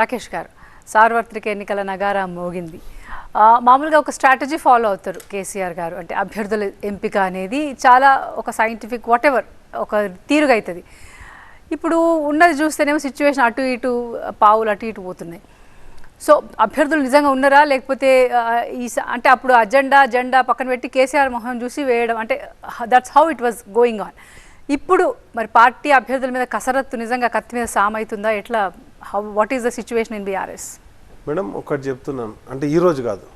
రాకేష్ గారు సార్వత్రిక ఎన్నికల నగారా మోగింది. మామూలుగా ఒక స్ట్రాటజీ ఫాలో అవుతారు కేసీఆర్ గారు. అంటే అభ్యర్థుల ఎంపిక అనేది చాలా ఒక సైంటిఫిక్ వాట్ ఎవర్ ఒక తీరుగా అవుతుంది ఇప్పుడు ఉన్నది చూస్తేనేమో సిచ్యువేషన్ అటు ఇటు పావులు అటు ఇటు పోతున్నాయి. సో అభ్యర్థులు నిజంగా ఉన్నారా? లేకపోతే ఈ అంటే అప్పుడు అజెండా జెండా పక్కన పెట్టి కేసీఆర్ మొహం చూసి వేయడం అంటే that's how it was going on ఇప్పుడు మరి పార్టీ అభ్యర్థుల మీద కసరత్తు నిజంగా కత్తి మీద సామ్ అవుతుందా ఎట్లా how what is the situation in BRS madam ఒకటి చెప్తున్నాను. అంటే ఈరోజు కాదు.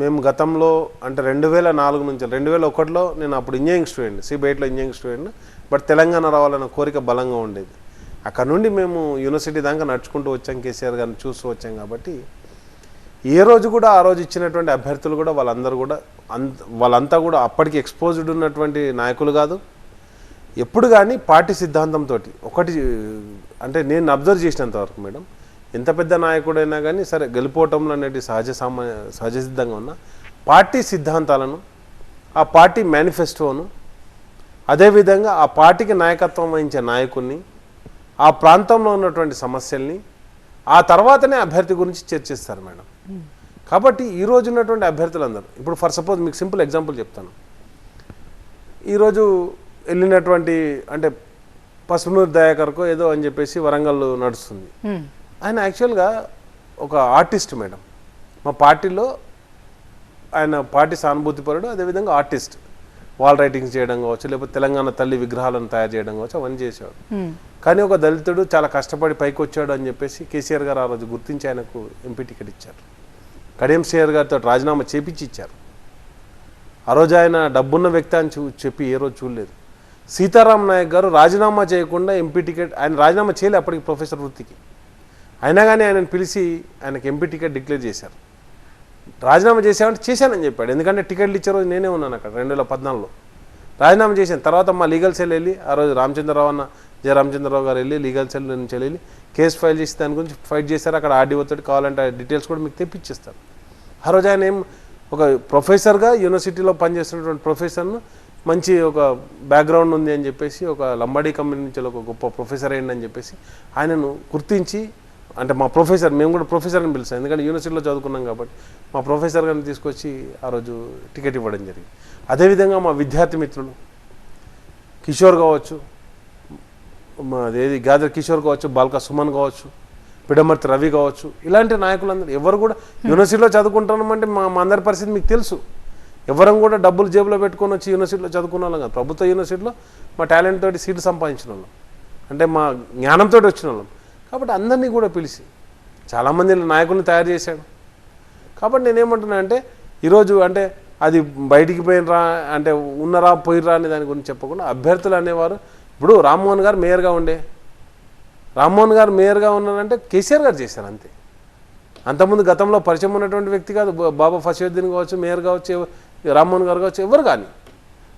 మేము గతంలో అంటే రెండు వేల నాలుగు నుంచి రెండు వేల ఒకటిలో నేను అప్పుడు ఇంజనీరింగ్ స్టూడెంట్ సిబిఐట్లో ఇంజనీరింగ్ స్టూడెంట్ బట్ తెలంగాణ రావాలన్న కోరిక బలంగా ఉండేది. అక్కడ నుండి మేము యూనివర్సిటీ దాకా నడుచుకుంటూ వచ్చాం కేసీఆర్ గారిని చూస్తూ వచ్చాం కాబట్టి ఏ రోజు కూడా ఆ రోజు ఇచ్చినటువంటి అభ్యర్థులు కూడా వాళ్ళందరూ కూడా అంత వాళ్ళంతా కూడా అప్పటికి ఎక్స్పోజ్డ్ ఉన్నటువంటి నాయకులు కాదు. ఎప్పుడు కానీ పార్టీ సిద్ధాంతంతో ఒకటి అంటే నేను అబ్జర్వ్ చేసినంత వరకు మేడం ఎంత పెద్ద నాయకుడైనా కానీ సరే గెలుపోవటంలో అనేది సహజ సామా సహజ సిద్ధంగా ఉన్న పార్టీ సిద్ధాంతాలను ఆ పార్టీ మేనిఫెస్టోను అదేవిధంగా ఆ పార్టీకి నాయకత్వం వహించే నాయకుడిని ఆ ప్రాంతంలో ఉన్నటువంటి సమస్యల్ని ఆ తర్వాతనే అభ్యర్థి గురించి చర్చిస్తారు మేడం. కాబట్టి ఈ రోజు ఉన్నటువంటి అభ్యర్థులందరూ ఇప్పుడు ఫర్ సపోజ్ మీకు సింపుల్ ఎగ్జాంపుల్ చెప్తాను. ఈరోజు వెళ్ళినటువంటి అంటే పసునూరు దయాకర్కో ఏదో అని చెప్పేసి వరంగల్ నడుస్తుంది. ఆయన యాక్చువల్గా ఒక ఆర్టిస్ట్ మేడం. మా పార్టీలో ఆయన పార్టీ సానుభూతిపరుడు అదేవిధంగా ఆర్టిస్ట్. వాల్ రైటింగ్స్ చేయడం కావచ్చు లేకపోతే తెలంగాణ తల్లి విగ్రహాలను తయారు చేయడం కావచ్చు అవన్నీ చేసేవాడు. కానీ ఒక దళితుడు చాలా కష్టపడి పైకి వచ్చాడు అని చెప్పేసి కేసీఆర్ గారు ఆ రోజు గుర్తించి ఆయనకు ఎంపీ టికెట్ ఇచ్చారు. కడియం శ్రీఆర్ గారితో రాజీనామా చేపించి ఇచ్చారు. ఆ రోజు ఆయన డబ్బున్న వ్యక్తి అని చెప్పి ఏ రోజు చూడలేదు. సీతారాం నాయక్ గారు రాజీనామా చేయకుండా ఎంపీ టికెట్ ఆయన రాజీనామా చేయలే అప్పటికి ప్రొఫెసర్ వృత్తికి. అయినా కానీ ఆయనను పిలిచి ఆయనకి ఎంపీ టికెట్ డిక్లేర్ చేశారు. రాజీనామా చేశామంటే చేశానని చెప్పాడు. ఎందుకంటే టికెట్లు ఇచ్చే రోజు నేనే ఉన్నాను అక్కడ రెండు వేల పద్నాలుగులో. రాజీనామా చేశాను. తర్వాత మా లీగల్ సెల్ వెళ్ళి ఆ రోజు రామచంద్రరావు అన్న జయ రామచంద్రరావు గారు వెళ్ళి లీగల్ సెల్ నుంచి వెళ్ళి కేసు ఫైల్ చేసి దాని గురించి ఫైట్ చేశారు. అక్కడ ఆర్డీఓతో కావాలంటే ఆ డీటెయిల్స్ కూడా మీకు తెప్పించేస్తారు ఆ రోజు ఆయన ఏం ఒక ప్రొఫెసర్గా యూనివర్సిటీలో పనిచేస్తున్నటువంటి ప్రొఫెసర్ను మంచి ఒక బ్యాక్గ్రౌండ్ ఉంది అని చెప్పేసి ఒక లంబాడీ కంపెనీ నుంచి ఒక గొప్ప ప్రొఫెసర్ అయ్యింది అని చెప్పేసి ఆయనను గుర్తించి అంటే మా ప్రొఫెసర్ మేము కూడా ప్రొఫెసర్ అని పిలుస్తాం. ఎందుకంటే యూనివర్సిటీలో చదువుకున్నాం కాబట్టి మా ప్రొఫెసర్ గారిని తీసుకొచ్చి ఆ రోజు టికెట్ ఇవ్వడం జరిగింది. అదేవిధంగా మా విద్యార్థి మిత్రులు కిషోర్ కావచ్చు ఏది గాదర్ కిషోర్ కావచ్చు బాల్కా సుమన్ కావచ్చు పిడమర్తి రవి కావచ్చు ఇలాంటి నాయకులందరూ ఎవరు కూడా యూనివర్సిటీలో చదువుకుంటున్నామంటే మా మా అందరి పరిస్థితి మీకు తెలుసు. ఎవరం కూడా డబ్బులు జేబులో పెట్టుకొని వచ్చి యూనివర్సిటీలో చదువుకున్న వాళ్ళం కాదు. ప్రభుత్వ యూనివర్సిటీలో మా టాలెంట్ తోటి సీట్లు సంపాదించిన వాళ్ళం. అంటే మా జ్ఞానంతో వచ్చిన వాళ్ళం. కాబట్టి అందరినీ కూడా పిలిచి చాలామంది నాయకుల్ని తయారు చేశాడు. కాబట్టి నేనేమంటున్నా అంటే ఈరోజు అంటే అది బయటికి పోయినరా అంటే ఉన్నరా పోయినరా అనే దాని గురించి చెప్పకుండా అభ్యర్థులు అనేవారు. ఇప్పుడు రామ్మోహన్ గారు మేయర్గా ఉండే. రామ్మోహన్ గారు మేయర్గా ఉన్నారంటే కేసీఆర్ గారు చేశారు అంతే. అంతకుముందు గతంలో పరిచయం ఉన్నటువంటి వ్యక్తి కాదు. బాబా ఫసీద్దీన్ కావచ్చు మేయర్ కావచ్చు రామ్మోహన్ గారు కావచ్చు ఎవరు కానీ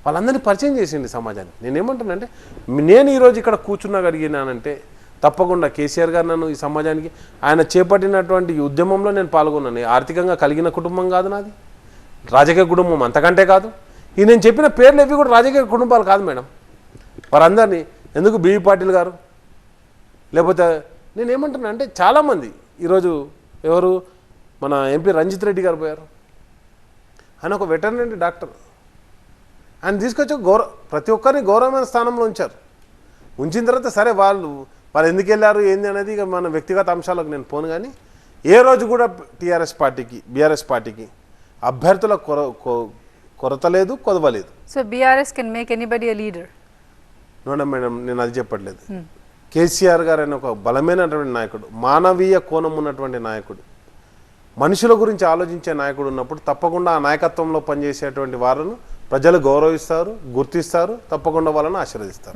వాళ్ళందరినీ పరిచయం చేసింది సమాజాన్ని. నేనేమంటానంటే నేను ఈరోజు ఇక్కడ కూర్చున్నగలిగినానంటే తప్పకుండా కేసీఆర్ గారు నన్ను ఈ సమాజానికి ఆయన చేపట్టినటువంటి ఈ ఉద్యమంలో నేను పాల్గొన్నాను. ఆర్థికంగా కలిగిన కుటుంబం కాదు నాది. రాజకీయ కుటుంబం అంతకంటే కాదు. ఈ నేను చెప్పిన పేర్లు ఇవి కూడా రాజకీయ కుటుంబాలు కాదు మేడం. వారందరినీ ఎందుకు బీవీ పాటిల్ గారు? లేకపోతే నేను అంటే చాలామంది ఈరోజు ఎవరు? మన ఎంపీ రంజిత్ రెడ్డి గారు పోయారు. ఆయన ఒక వెటర్నరీ డాక్టర్. ఆయన తీసుకొచ్చి గౌరవ ప్రతి ఒక్కరిని గౌరవమైన స్థానంలో ఉంచారు. ఉంచిన తర్వాత సరే వాళ్ళు వాళ్ళు ఎందుకు వెళ్ళారు ఏంది అనేది ఇక మన వ్యక్తిగత అంశాలకు నేను పోను కానీ ఏ రోజు కూడా టీఆర్ఎస్ పార్టీకి బీఆర్ఎస్ పార్టీకి అభ్యర్థుల కొర కొరత లేదు కొదవలేదు. So BRS can make anybody leader నోడ madam నేను అది చెప్పట్లేదు. కేసీఆర్ గారు అనే ఒక బలమైనటువంటి నాయకుడు మానవీయ కోణం ఉన్నటువంటి నాయకుడు. మనుషుల గురించి ఆలోచించే నాయకుడు ఉన్నప్పుడు తప్పకుండా ఆ నాయకత్వంలో పనిచేసేటువంటి వారిని ప్రజలు గౌరవిస్తారు గుర్తిస్తారు తప్పకుండా వాళ్ళని ఆశీర్వదిస్తారు.